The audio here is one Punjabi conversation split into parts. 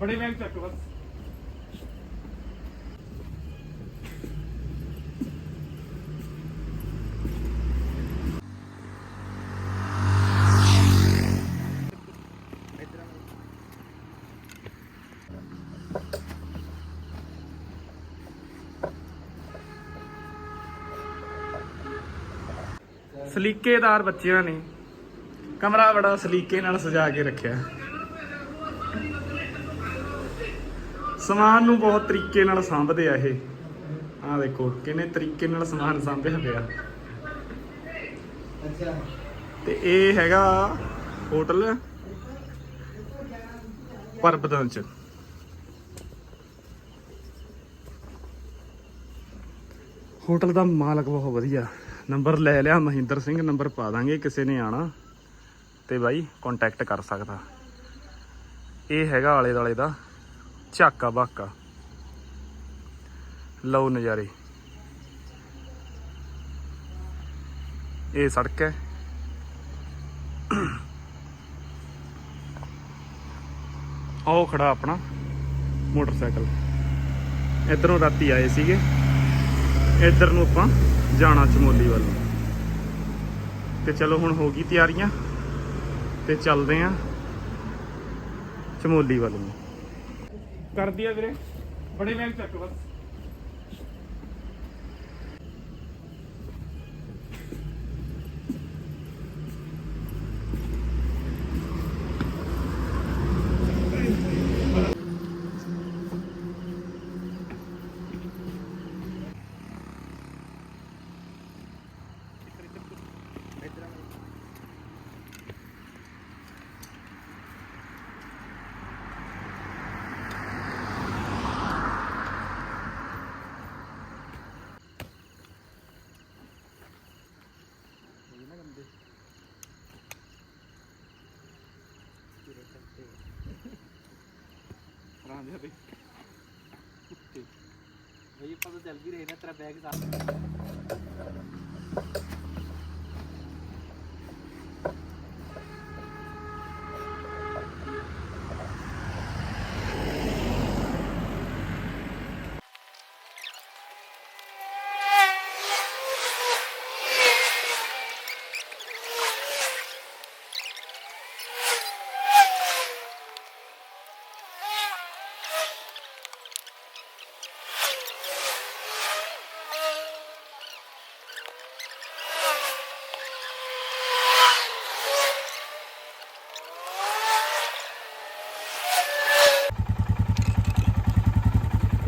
ਬੜੇ ਬੈਗ ਚੱਕ ਬਸ। ਸਲੀਕੇਦਾਰ ਬੱਚਿਆਂ ਨੇ ਕਮਰਾ ਬੜਾ ਸਲੀਕੇ ਨਾਲ ਸਜਾ ਕੇ ਰੱਖਿਆ। ਸਮਾਨ ਨੂੰ ਬਹੁਤ ਤਰੀਕੇ ਨਾਲ ਸਾਂਭਦੇ ਆ ਇਹ। ਆਹ ਦੇਖੋ ਕਿੰਨੇ ਤਰੀਕੇ ਨਾਲ ਸਮਾਨ ਸਾਂਭਿਆ ਪਿਆ। ਅੱਛਾ। ਤੇ ਇਹ ਹੈਗਾ ਹੋਟਲ ਪਰਬਤਾਂ ਚ। ਹੋਟਲ ਦਾ ਮਾਲਕ ਬਹੁਤ ਵਧੀਆ। ਨੰਬਰ ਲੈ ਲਿਆ ਮਹਿੰਦਰ ਸਿੰਘ ਨੰਬਰ ਪਾ ਦਾਂਗੇ ਕਿਸੇ ਨੇ ਆਣਾ ਤੇ ਬਾਈ ਕੰਟੈਕਟ ਕਰ ਸਕਦਾ। ਇਹ ਹੈਗਾ ਆਲੇ ਦਾਲੇ ਦਾ। ਝਾਕਾ ਬਾਕਾ। ਲਓ ਨਜ਼ਾਰੇ। ਇਹ ਸੜਕ ਹੈ। ਆਓ ਖੜਾ ਆਪਣਾ ਮੋਟਰਸਾਈਕਲ। ਇਧਰੋਂ ਰਾਤੀ ਆਏ ਸੀਗੇ। ਇੱਧਰ ਨੂੰ ਆਪਾਂ ਜਾਣਾ ਚਮੋਲੀ ਵੱਲ। ਨੂੰ। ਤੇ ਚਲੋ ਹੁਣ ਹੋ ਗਈ ਤਿਆਰੀਆਂ। ਤੇ ਚੱਲਦੇ ਆਂ ਚਮੋਲੀ ਵੱਲ ਨੂੰ। ਕਰਦੀ ਦਿਆ ਵੀਰੇ। ਬੜੇ ਬੈਗ ਚੱਕ ਬਸ। ਰਾਂ ਦੇ ਤੇ ਭਈ ਆਪਾਂ ਤਾਂ ਚੱਲ ਵੀ ਰਹੇ ਨੇ ਤੇਰਾ ਬੈਗ ਸਾਹ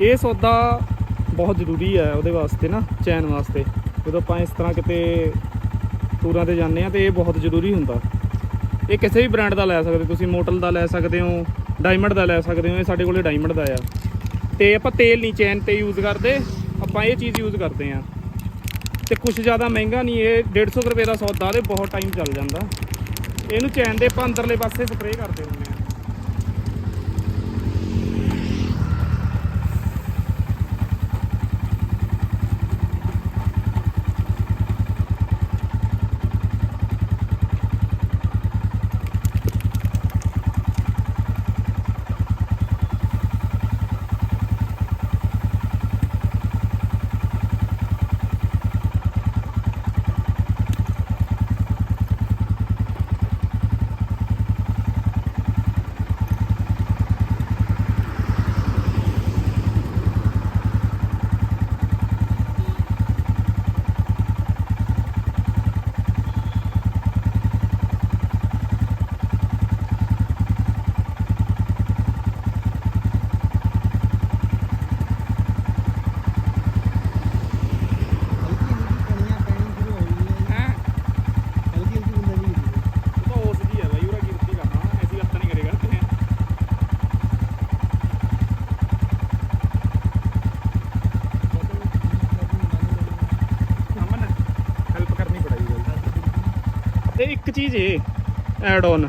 ਇਹ ਸੌਦਾ ਬਹੁਤ ਜ਼ਰੂਰੀ ਹੈ ਉਹਦੇ ਵਾਸਤੇ ਨਾ, ਚੈਨ ਵਾਸਤੇ। ਜਦੋਂ ਆਪਾਂ ਇਸ ਤਰ੍ਹਾਂ ਕਿਤੇ ਟੂਰਾਂ ਤੇ ਜਾਂਦੇ ਆ ਤੇ ਇਹ ਬਹੁਤ ਜ਼ਰੂਰੀ ਹੁੰਦਾ। ਇਹ ਕਿਸੇ ਵੀ ਬ੍ਰਾਂਡ ਦਾ ਲੈ ਸਕਦੇ ਤੁਸੀਂ ਮੋਟਲ ਦਾ ਲੈ ਸਕਦੇ ਹੋ, ਡਾਇਮੰਡ ਦਾ ਲੈ ਸਕਦੇ ਹੋ, ਇਹ ਸਾਡੇ ਕੋਲੇ ਡਾਇਮੰਡ ਦਾ ਆ। ਤੇ ਆਪਾਂ ਤੇਲ ਨਹੀਂ ਚੈਨ ਤੇ ਯੂਜ਼ ਕਰਦੇ, ਆਪਾਂ ਇਹ ਚੀਜ਼ ਯੂਜ਼ ਕਰਦੇ ਆ ਤੇ ਕੁਝ ਜ਼ਿਆਦਾ ਮਹਿੰਗਾ ਨਹੀਂ, ਇਹ 150 ਕੁ ਰੁਪਏ ਦਾ ਸੌਦਾ ਤੇ ਬਹੁਤ ਟਾਈਮ ਚੱਲ ਜਾਂਦਾ। ਇਹਨੂੰ ਚੈਨ ਦੇ ਆਪਾਂ ਅੰਦਰਲੇ ਪਾਸੇ ਸਪਰੇਅ ਕਰਦੇ ਹੁੰਦੇ ਆ ਹਲਕੀ ਹਲਕੀ ਕਣੀਆਂ ਪੈਣੀ ਸ਼ੁਰੂ ਹੋ ਗਈਆਂ ਹੈ ਹਲਕੀ ਹਲਕੀ ਬੁੰਦਾਂ ਜੀ ਉਹ ਤਾਂ ਉਸ ਦੀ ਹੈ ਬਾਈ ਉਹਦਾ ਕੀ ਰੁੱਤੀ ਕਰਨਾ ਐਸੀ ਹੱਥ ਨਹੀਂ ਕਰੇ ਕਰਦੇ ਅਮਨ ਹੈਲਪ ਕਰਨੀ ਪੜਾਈ ਗੱਲ ਤੇ ਇੱਕ ਚੀਜ਼ ਇਹ ਐਡ ਆਨ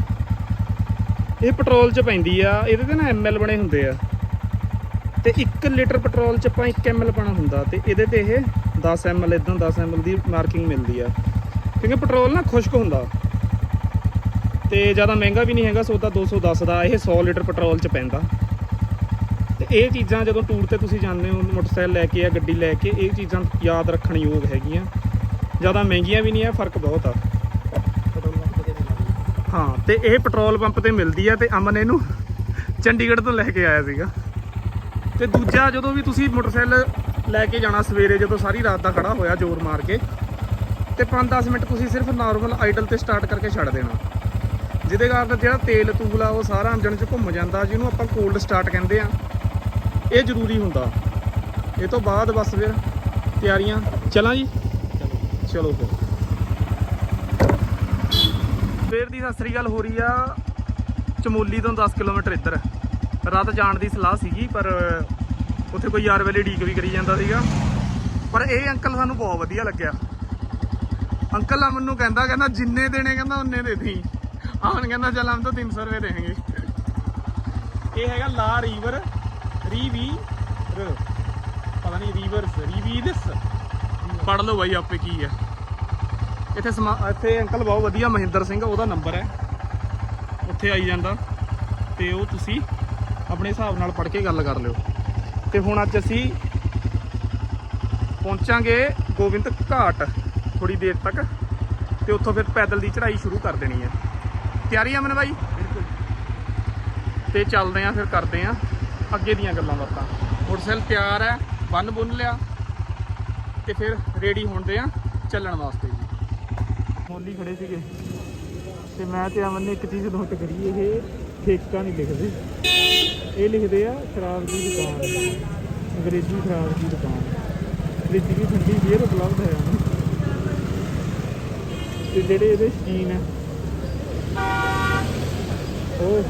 ਇਹ ਪੈਟਰੋਲ ਚ ਪੈਂਦੀ ਆ, ਇਹਦੇ ਤੇ ਨਾ ਐਮਐਲ ਬਣੇ ਹੁੰਦੇ ਆ। ਤੇ 1 ਲੀਟਰ ਪੈਟਰੋਲ ਚ ਆਪਾਂ 1 ਐਮਐਲ ਪਾਣਾ ਹੁੰਦਾ ਤੇ ਇਹਦੇ ਤੇ ਇਹ 10 ਐਮਐਲ ਇਦਾਂ 10 ਐਮਐਲ ਦੀ ਮਾਰਕਿੰਗ ਮਿਲਦੀ ਆ। ਕਿਉਂਕਿ ਪੈਟਰੋਲ ਨਾ ਖੁਸ਼ਕ ਹੁੰਦਾ। ਤੇ ਜ਼ਿਆਦਾ ਮਹਿੰਗਾ ਵੀ ਨਹੀਂ ਹੈਗਾ ਸੌਦਾ 210 ਦਾ ਇਹ 100 ਲੀਟਰ ਪੈਟਰੋਲ ਚ ਪੈਂਦਾ। ਤੇ ਇਹ ਚੀਜ਼ਾਂ ਜਦੋਂ ਟੂਰ ਤੇ ਤੁਸੀਂ ਜਾਂਦੇ ਹੋ, ਮੋਟਰਸਾਈਕਲ ਲੈ ਕੇ ਜਾਂ ਗੱਡੀ ਲੈ ਕੇ, ਇਹ ਚੀਜ਼ਾਂ ਯਾਦ ਰੱਖਣ ਯੋਗ ਹੈਗੀਆਂ। ਜ਼ਿਆਦਾ ਮਹਿੰਗੀਆਂ ਵੀ ਨਹੀਂ ਆ, ਫ਼ਰਕ ਬਹੁਤ ਆ ਪੈਟਰੋਲ ਪੰਪ ਤੇ ਮਿਲਦੀ ਹਾਂ ਤੇ ਇਹ ਪੈਟਰੋਲ ਪੰਪ ਤੇ ਮਿਲਦੀ ਆ ਤੇ ਅਮਨ ਇਹਨੂੰ ਚੰਡੀਗੜ੍ਹ ਤੋਂ ਲੈ ਕੇ ਆਇਆ ਸੀਗਾ। ਤੇ ਦੂਜਾ ਜਦੋਂ ਵੀ ਤੁਸੀਂ ਮੋਟਰਸਾਈਕਲ ਲੈ ਕੇ ਜਾਣਾ ਸਵੇਰੇ ਜਦੋਂ ਸਾਰੀ ਰਾਤ ਦਾ ਖੜਾ ਹੋਇਆ ਜ਼ੋਰ ਮਾਰ ਕੇ ਤੇ 5-10 ਮਿੰਟ ਤੁਸੀਂ ਸਿਰਫ ਨਾਰਮਲ ਆਈਡਲ ਤੇ ਸਟਾਰਟ ਕਰਕੇ ਛੱਡ ਦੇਣਾ। ਜਿਹਦੇ ਕਾਰਨ ਜਿਹੜਾ ਤੇਲ ਤੂਲ ਆ ਉਹ ਸਾਰਾ ਇੰਜਣ 'ਚ ਘੁੰਮ ਜਾਂਦਾ ਜਿਹਨੂੰ ਆਪਾਂ ਕੋਲਡ ਸਟਾਰਟ ਕਹਿੰਦੇ ਆ। ਇਹ ਜ਼ਰੂਰੀ ਹੁੰਦਾ। ਇਹ ਤੋਂ ਬਾਅਦ ਬਸ ਫਿਰ ਤਿਆਰੀਆਂ। ਚਲਾਂ ਜੀ? ਚਲੋ ਫਿਰ। ਸਵੇਰ ਦੀ ਸਤਿ ਸ੍ਰੀ ਹੋ ਰਹੀ ਆ। ਚਮੋਲੀ ਤੋਂ 10 ਕਿਲੋਮੀਟਰ ਇੱਧਰ। ਰਾਤ ਜਾਣ ਦੀ ਸਲਾਹ ਸੀਗੀ, ਪਰ ਉੱਥੇ ਕੋਈ ਯਾਰ ਵੇਲੇ ਢੀਕ ਵੀ ਕਰੀ ਜਾਂਦਾ ਸੀਗਾ। ਪਰ ਇਹ ਅੰਕਲ ਸਾਨੂੰ ਬਹੁਤ ਵਧੀਆ ਲੱਗਿਆ। ਅੰਕਲ ਆ ਮੈਨੂੰ ਕਹਿੰਦਾ ਕਹਿੰਦਾ ਜਿੰਨੇ ਦੇਣੇ, ਕਹਿੰਦਾ ਉਹਨੇ ਦੇ ਦੀ ਆਣ ਕਹਿੰਦਾ, ਚੱਲ ਹਮ ਤਾਂ 300 ਰੁਪਏ ਦੇਣਗੇ। ਇਹ ਹੈਗਾ ਲਾ ਰੀਵਰ ਰੀਵੀ ਪਤਾ ਨਹੀਂ ਰੀਵਰਸ ਰੀਵੀਦਸ ਪੜ ਲਓ ਬਾਈ, ਆਪੇ ਕੀ ਹੈ ਇੱਥੇ ਸਮਾ- ਇੱਥੇ ਅੰਕਲ ਬਹੁਤ ਵਧੀਆ ਮਹਿੰਦਰ ਸਿੰਘ ਉਹਦਾ ਨੰਬਰ ਹੈ। ਉੱਥੇ ਆਈ ਜਾਂਦਾ। ਤੇ ਉਹ ਤੁਸੀਂ ਆਪਣੇ ਹਿਸਾਬ ਨਾਲ ਪੜ੍ਹ ਕੇ ਗੱਲ ਕਰ ਲਿਓ। ਤੇ ਹੁਣ ਅੱਜ ਅਸੀਂ ਪਹੁੰਚਾਂਗੇ ਗੋਬਿੰਦ ਘਾਟ ਥੋੜੀ ਦੇਰ ਤੱਕ। ਤੇ ਉੱਥੋਂ ਫਿਰ ਪੈਦਲ ਦੀ ਚੜ੍ਹਾਈ ਸ਼ੁਰੂ ਕਰ ਦੇਣੀ ਹੈ। ਤਿਆਰੀ ਆ ਮਨ ਬਾਈ? ਬਿਲਕੁਲ। ਤੇ ਚੱਲਦੇ ਆਂ ਫਿਰ ਕਰਦੇ ਆਂ ਅੱਗੇ ਦੀਆਂ ਗੱਲਾਂ ਬਾਤਾਂ। ਮੋਟਰਸਾਈਕਲ ਤਿਆਰ ਹੈ ਬੰਨ ਬੁੰਨ ਲਿਆ। ਤੇ ਫਿਰ ਰੈਡੀ ਹੁੰਦੇ ਆਂ ਚੱਲਣ ਵਾਸਤੇ। ਮੋਲੀ ਖੜੇ ਸੀਗੇ। ਤੇ ਮੈਂ ਤੇ ਅਮਨ ਨੇ ਇੱਕ ਚੀਜ਼ ਨੋਟ ਕਰੀ, ਇਹ ਠੇਕਾ ਨਹੀਂ ਲਿਖਦੇ। ਇਹ ਲਿਖਦੇ ਆ, ਸ਼ਰਾਬ ਦੀ ਦੁਕਾਨ। ਅੰਗਰੇਜ਼ੀ ਸ਼ਰਾਬ ਦੀ ਦੁਕਾਨ। ਵਿੱਚ ਵੀ ਠੰਡੀ ਬੀਅਰ ਉਪਲਬਧ ਹੈ। ਤੇ ਜਿਹੜੇ ਇਹਦੇ ਸ਼ਕੀਨ ਹੈ ਉਹ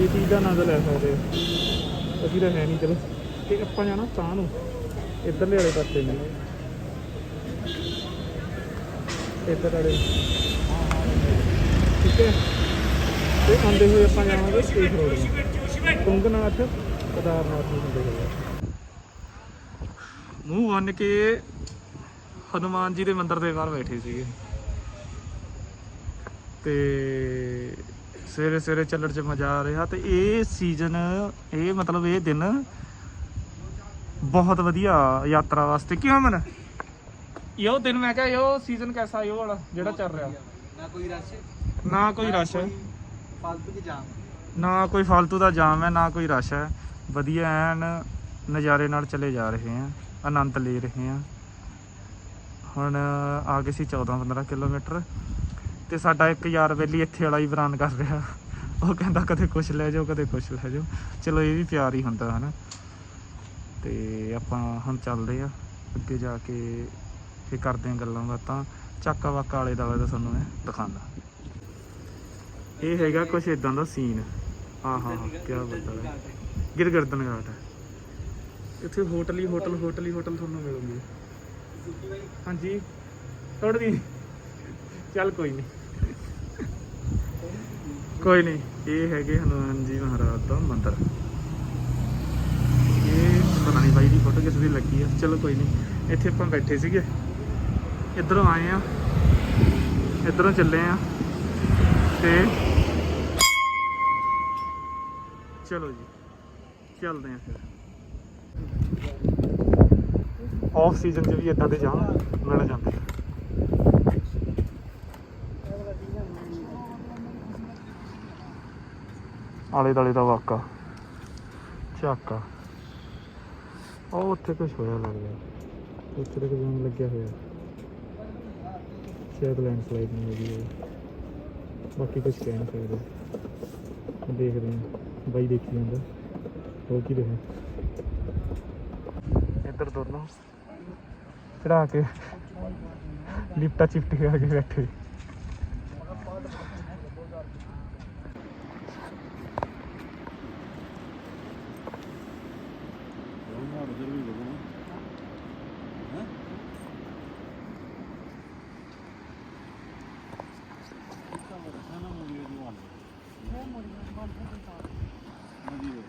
ਇਹ ਚੀਜ਼ ਦਾ ਨਜ਼ਰ ਲੈ ਸਕਦੇ ਹੋ ਅਸੀਂ ਤਾਂ ਹੈ ਨਹੀਂ, ਚਲੋ। ਤੇ ਆਪਾਂ ਜਾਣਾ ਤਾਂ ਨੂੰ। ਇੱਧਰਲੇ ਵਾਲੇ ਪਾਸੇ। ਨੂੰ ਇੱਧਰ ਵਾਲੇ। ਠੀਕ ਹੈ? ਤੇ ਆਉਂਦੇ ਹੋਏ ਆਪਾਂ ਜਾਵਾਂਗੇ ਸਟੇਜ ਰੋਡ ਤੁੰਗਨਾਥ ਕਦਾਰਨਾਥ ਨੂੰ ਹੁੰਦੇ ਹੋਏ। ਮੂੰਹ ਬੰਨ ਕੇ ਹਨੂਮਾਨ ਜੀ ਦੇ ਮੰਦਿਰ ਦੇ ਬਾਹਰ ਬੈਠੇ ਸੀਗੇ। ਤੇ ਸਵੇਰੇ ਸਵੇਰੇ ਚੱਲਣ 'ਚ ਮਜ਼ਾ ਆ ਰਿਹਾ ਤੇ ਇਹ ਸੀਜ਼ਨ ਇਹ ਮਤਲਬ ਇਹ ਦਿਨ ਬਹੁਤ ਵਧੀਆ ਯਾਤਰਾ ਵਾਸਤੇ ਕਿਉਂ ਮਨ? ਇਹੋ ਦਿਨ ਮੈਂ ਕਿਹਾ ਇਹੋ ਸੀਜ਼ਨ ਕੈਸਾ ਇਹੋ ਵਾਲਾ ਜਿਹੜਾ ਚੱਲ ਰਿਹਾ। ਨਾ ਕੋਈ ਰਸ਼? ਨਾ ਕੋਈ ਰਸ਼। ਫालतू ਦੇ ਜਾਮ? ਨਾ ਕੋਈ ਫालतू ਦਾ ਜਾਮ ਹੈ ਨਾ ਕੋਈ ਰਸ਼ ਹੈ। ਵਧੀਆ ਐਨ ਨਜ਼ਾਰੇ ਨਾਲ ਚਲੇ ਜਾ ਰਹੇ ਆ ਆਨੰਦ ਲੈ ਰਹੇ ਆ ਹੁਣ ਆ ਗਏ ਸੀ 14 15 ਕਿਲੋਮੀਟਰ ਤੇ ਸਾਡਾ ਇੱਕ ਯਾਰ ਵੇਲੀ ਇੱਥੇ ਵਾਲਾ ਹੀ ਬਰਾਨ ਕਰ ਰਿਹਾ। ਉਹ ਕਹਿੰਦਾ ਕਦੇ ਕੁਛ ਲੈ ਜਾਓ ਕਦੇ ਕੁਛ ਲੈ ਜਾਓ। ਚਲੋ ਇਹ ਵੀ ਪਿਆਰ ਹੀ ਹੁੰਦਾ ਹਨਾ। ਤੇ ਆਪਾਂ ਹੁਣ ਚੱਲਦੇ ਆ ਅੱਗੇ ਜਾ ਕੇ ਫੇ ਕਰਦੇ ਹਾਂ ਗੱਲਾਂ ਬਾਤਾਂ। ਚੱਕਾ ਵਾਕਾ ਵਾਲੇ ਦਾ ਤਾਂ ਤੁਹਾਨੂੰ ਮੈਂ ਦਿਖਾਉਂਦਾ। ਇਹ ਹੈਗਾ ਕੁਛ ਇਦਾਂ ਦਾ ਸੀਨ ਹਾਂ ਹਾਂ ਕੀ ਬਤਾ ਹੈ। ਗਿਰਗਰਦਨ ਘਾਟ ਹੈ। ਇੱਥੇ ਹੋਟਲ ਹੀ ਹੋਟਲ ਹੋਟਲ ਹੀ ਹੋਟਲ ਤੁਹਾਨੂੰ ਮਿਲੂਗੇ। ਹਾਂਜੀ। ਥੋੜੀ ਚੱਲ ਕੋਈ ਨਹੀਂ ਕੋਈ ਨਹੀਂ ਇਹ ਹੈਗੇ ਹਨੂਮਾਨ ਜੀ ਮਹਾਰਾਜ ਦਾ ਮੰਦਿਰ। ਇਹ ਪਤਾ ਨਹੀਂ ਬਾਈ ਦੀ ਫੋਟੋ ਕਿਸ ਦੀ ਲੱਗੀ ਆ। ਚਲੋ ਕੋਈ ਨਹੀਂ ਇੱਥੇ ਆਪਾਂ ਬੈਠੇ ਸੀਗੇ। ਇੱਧਰੋਂ ਆਏ ਆ। ਇੱਧਰੋਂ ਚੱਲੇ ਆ। ਤੇ ਚਲੋ ਜੀ, ਚੱਲਦੇ ਆ ਫਿਰ। ਆਫ ਸੀਜ਼ਨ 'ਚ ਵੀ ਇਦਾਂ ਦੇ ਜਾਮ ਮਿਲ ਜਾਂਦੇ ਆਲੇ ਦਾਲੇ ਦਾ ਵਾਕਾ, ਝਾਕਾ। ਉਹ ਉੱਥੇ ਕੁਝ ਹੋਇਆ ਲੱਗਦਾ। ਉੱਥੇ ਤੱਕ ਜਾਮ ਲੱਗਿਆ ਹੋਇਆ। ਸ਼ਾਇਦ ਲੈਂਡਸਲਾਈਡ ਨਹੀਂ ਹੋਈ ਹੈ ਬਾਕੀ ਕੁਝ ਕਹਿ ਨਹੀਂ ਸਕਦੇ ਦੇਖਦੇ ਹਾਂ ਬਾਈ ਦੇਖੀ ਜਾਂਦਾ ਹੋਰ ਕੀ ਦੇਖਾਂ ਇੱਧਰ ਦੋਨੋਂ ਚੜਾ ਕੇ ਲਿਫਟਾ ਚਿਫਟ ਕੇ ਕੇ ਬੈਠੇ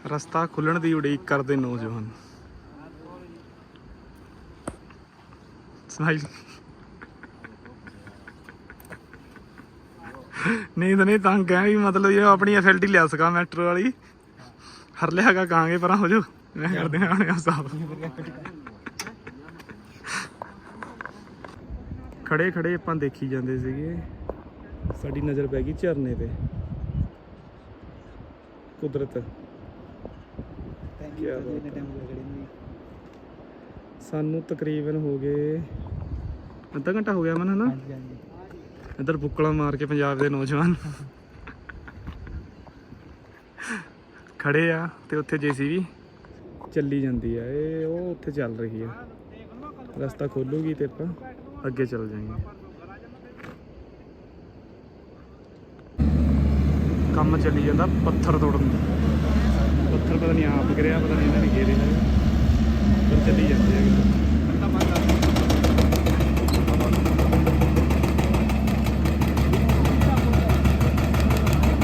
ਰਸਤਾ ਖੁੱਲਣ ਦੀ ਉਡੀਕ ਕਰਦੇ ਨੌਜਵਾਨ। ਸਮਾਈਲ। ਨਹੀਂ ਤਾਂ ਨਹੀਂ ਤੰਗ ਹੈ ਵੀ ਮਤਲਬ ਇਹ ਆਪਣੀ ਐਫਐਲਟੀ ਲਿਆ ਸਕਾ ਮੈਟਰੋ ਵਾਲੀ। ਹਰ ਲਿਆਗਾ ਕਾਂਗੇ ਪਰਾਂ ਹੋ ਜੋ। ਮੈਂ ਕਰਦੇ ਹਾਂ ਆਣੇ ਸਾਫ਼। ਖੜੇ ਖੜੇ ਆਪਾਂ ਦੇਖੀ ਜਾਂਦੇ ਸੀਗੇ। ਸਾਡੀ ਨਜ਼ਰ ਪੈ ਗਈ ਝਰਨੇ ਤੇ। ਕੁਦਰਤ ਥੈਂਕ ਕਿਆ ਯੂ ਬਾਤ ਇੰਨੇ ਟਾਈਮ ਹੋ ਗਿਆ ਖੜੇ ਨੂੰ ਸਾਨੂੰ ਤਕਰੀਬਨ ਹੋ ਗਏ ਅੱਧਾ ਘੰਟਾ ਹੋ ਗਿਆ ਮਨ ਹਨਾ? ਹਾਂਜੀ ਹਾਂਜੀ। ਇੱਧਰ ਬੁੱਕਲਾਂ ਮਾਰ ਕੇ ਪੰਜਾਬ ਦੇ ਨੌਜਵਾਨ ਖੜੇ ਆ ਤੇ ਉੱਥੇ ਜੀਸੀਬੀ ਚੱਲੀ ਜਾਂਦੀ ਆ। ਇਹ ਉਹ ਉੱਥੇ ਚੱਲ ਰਹੀ ਆ। ਰਸਤਾ ਖੋਲੂਗੀ ਤੇ ਆਪਾਂ ਅੱਗੇ ਚੱਲ ਜਾਵਾਂਗੇ। ਕੰਮ ਚੱਲੀ ਜਾਂਦਾ, ਪੱਥਰ ਤੋੜਨ ਦਾ ਪੱਥਰ ਪਤਾ ਨਹੀਂ ਆਪ ਗਿਰਿਆ, ਪਤਾ ਨਹੀਂ ਇਹਨਾਂ ਨੇ ਘੇਰੇ ਨੇ ਪਰ ਚੱਲੀ ਜਾਂਦੀ ਹੈ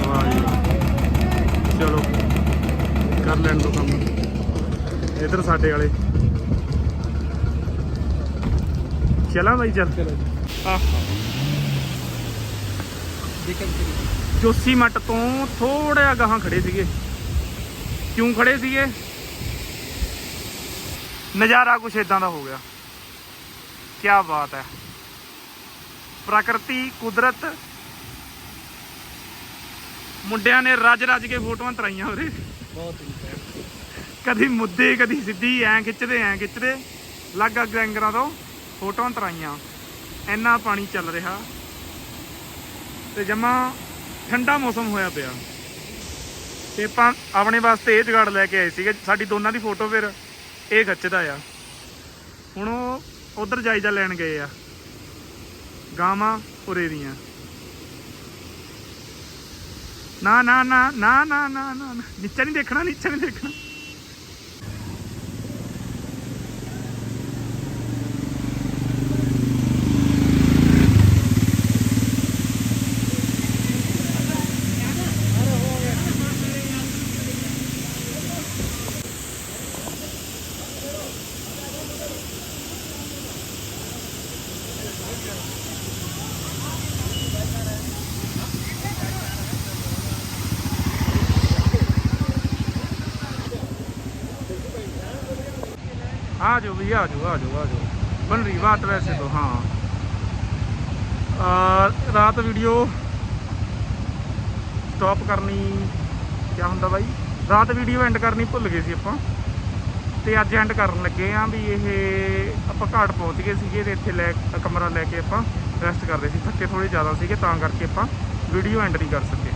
ਵਾਹ ਜੀ ਚਲੋ, ਕਰ ਲੈਣ ਦੋ ਕੰਮ। ਇਧਰ ਸਾਡੇ ਵਾਲੇ। ਚਲਾਂ ਬਾਈ, ਚੱਲ। ਆਹ। ਦੇਖਣ ਜੋਸੀ ਮੱਟ ਤੋਂ ਥੋੜਾ ਗਾਹਾਂ ਖੜੇ ਸੀਗੇ। ਕਿਉਂ ਖੜੇ ਸੀਗੇ? ਨਜ਼ਾਰਾ ਕੁਛ ਇਦਾਂ ਦਾ ਹੋ ਗਿਆ। ਕੀ ਬਾਤ ਹੈ। ਪ੍ਰਕਿਰਤੀ ਕੁਦਰਤ। ਮੁੰਡਿਆਂ ਨੇ ਰੱਜ ਰੱਜ ਕੇ ਫੋਟੋਆਂ ਤਰਾਈਆਂ ਉਹਦੇ ਬਹੁਤ ਕਦੀ ਮੁੱਦੇ ਕਦੀ ਸਿੱਧੀ ਐਂ ਖਿੱਚਦੇ ਐਂ ਖਿੱਚਦੇ। ਲੱਗ ਅੱਗ ਐਂਗਰਾਂ ਤੋਂ ਫੋਟੋਆਂ ਤਰਾਈਆਂ। ਇੰਨਾ ਪਾਣੀ ਚੱਲ ਰਿਹਾ। ਤੇ ਜਮਾ ਠੰਡਾ ਮੌਸਮ ਹੋਇਆ ਪਿਆ। ਤੇ ਆਪਾਂ ਆਪਣੇ ਵਾਸਤੇ ਇਹ ਜਗਾੜ ਲੈ ਕੇ ਆਏ ਸੀਗੇ। ਸਾਡੀ ਦੋਨਾਂ ਦੀ ਫੋਟੋ ਫਿਰ ਇਹ ਖੱਚਦਾ ਆ। ਹੁਣ ਉਹ ਉਧਰ ਜਾਇਜ਼ਾ ਲੈਣ ਗਏ ਆ। ਗਾਵਾਂ ਉਰੇ ਦੀਆਂ। ਨਾ ਨਾ ਨਾ ਨਾ ਨਾ ਨਾ ਨਾ ਨਹੀਂ ਦੇਖਣਾ, ਨੀਚੇ ਨਹੀਂ ਦੇਖਣਾ। आ जाओ भैया आ जाओ आ जाओ आ जाओ बन रही बात वैसे तो हाँ आ, रात वीडियो ਸਟਾਪ ਕਰਨੀ ਕਿਆ ਹੁੰਦਾ ਬਾਈ ਰਾਤ ਵੀਡੀਓ ਐਂਡ ਕਰਨੀ ਭੁੱਲ ਗਏ ਸੀ ਆਪਾਂ ਤੇ ਅੱਜ ਐਂਡ ਕਰਨ ਲੱਗੇ ਆਂ ਵੀ ਇਹ ਆਪਾਂ ਘਾਟ ਪਹੁੰਚ ਗਏ ਸੀਗੇ ਤੇ ਇੱਥੇ ਲੈ ਕਮਰਾ ਲੈ ਕੇ ਆਪਾਂ ਰੈਸਟ ਕਰਦੇ ਸੀ ਥੱਕੇ ਥੋੜੇ ਜ਼ਿਆਦਾ ਸੀਗੇ ਤਾਂ ਕਰਕੇ ਆਪਾਂ ਵੀਡੀਓ ਐਂਡ ਨਹੀਂ ਕਰ ਸਕੇ